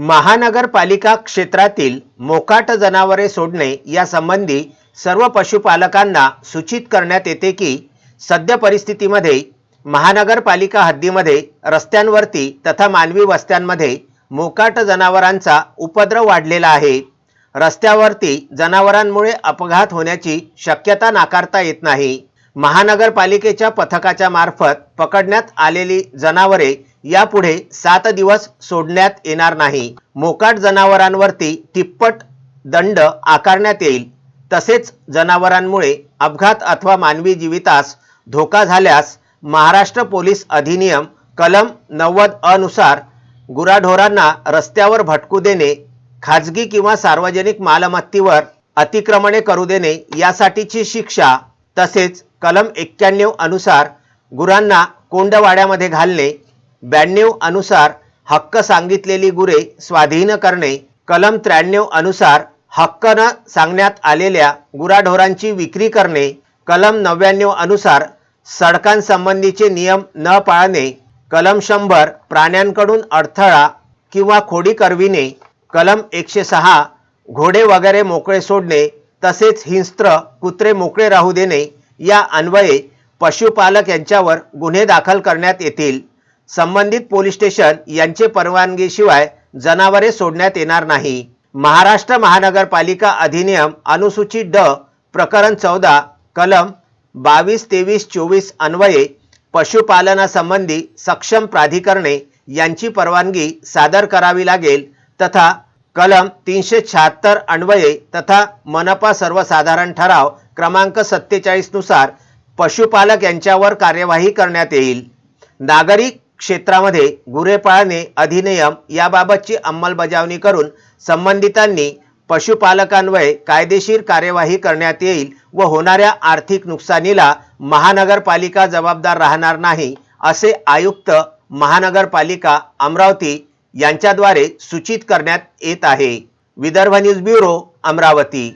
महानगरपालिका क्षेत्रातील मोकाट जनावरे सोडणे यासंबंधी सर्व पशुपालकांना सूचित करण्यात येते की सद्य परिस्थितीमध्ये महानगरपालिका हद्दीमध्ये रस्त्यांवरती तथा मानवी वस्त्यांमध्ये मोकाट जनावरांचा उपद्रव वाढलेला आहे. रस्त्यावरती जनावरांमुळे अपघात होण्याची शक्यता नाकारता येत नाही. महानगरपालिकेच्या पथकाच्या मार्फत पकडण्यात आलेली जनावरे यापुढे सात दिवस सोडण्यात येणार नाही. मोकाट जनावरांवरती तिप्पट दंड आकारण्यात येईल. तसेच जनावरांमुळे अपघात अथवा मानवी जीवितास धोका झाल्यास महाराष्ट्र पोलीस अधिनियम कलम नव्वद अनुसार गुराढोरांना रस्त्यावर भटकू देणे खाजगी किंवा सार्वजनिक मालमत्तेवर अतिक्रमणे करू देणे यासाठीची शिक्षा तसेच कलम एक्क्याण्णव अनुसार गुरांना कोंडवाड्यामध्ये घालणे ब्याण्णव अनुसार हक्क सांगितलेली गुरे स्वाधीन करणे कलम त्र्याण्णव अनुसार हक्क न सांगण्यात आलेल्या गुराढोरांची विक्री करणे कलम नव्याण्णव अनुसार सडकांसंबंधीचे नियम न पाळणे कलम शंभर प्राण्यांकडून अडथळा किंवा खोडी करविणे कलम एकशे सहा घोडे वगैरे मोकळे सोडणे तसेच हिंस्त्र कुत्रे मोकळे राहू देणे या अन्वये पशुपालक यांच्यावर गुन्हे दाखल करण्यात येतील. संबंधित पोलीस स्टेशन यांचे परवानगीशिवाय जनावरे सोडण्यात येणार नाही. महाराष्ट्र महानगरपालिका अधिनियम अनुसूचित ड प्रकरण चौदा कलम बावीस तेवीस चोवीस अन्वये पशुपालनासंबंधी सक्षम प्राधिकरणे यांची परवानगी सादर करावी लागेल तथा कलम तीनशे शहात्तर अन्वये तथा मनपा सर्वसाधारण ठराव क्रमांक सत्तेचाळीसनुसार पशुपालक यांच्यावर कार्यवाही करण्यात येईल. नागरिक क्षेत्रामध्ये गुरेपाळणे अधिनियम याबाबतची अंमलबजावणी करून संबंधितांनी पशुपालकांवये कायदेशीर कार्यवाही करण्यात येईल व होणाऱ्या आर्थिक नुकसानीला महानगरपालिका जबाबदार राहणार नाही असे आयुक्त महानगरपालिका अमरावती यांच्याद्वारे सूचित करण्यात येत आहे. Vidarbha news bureau Amravati.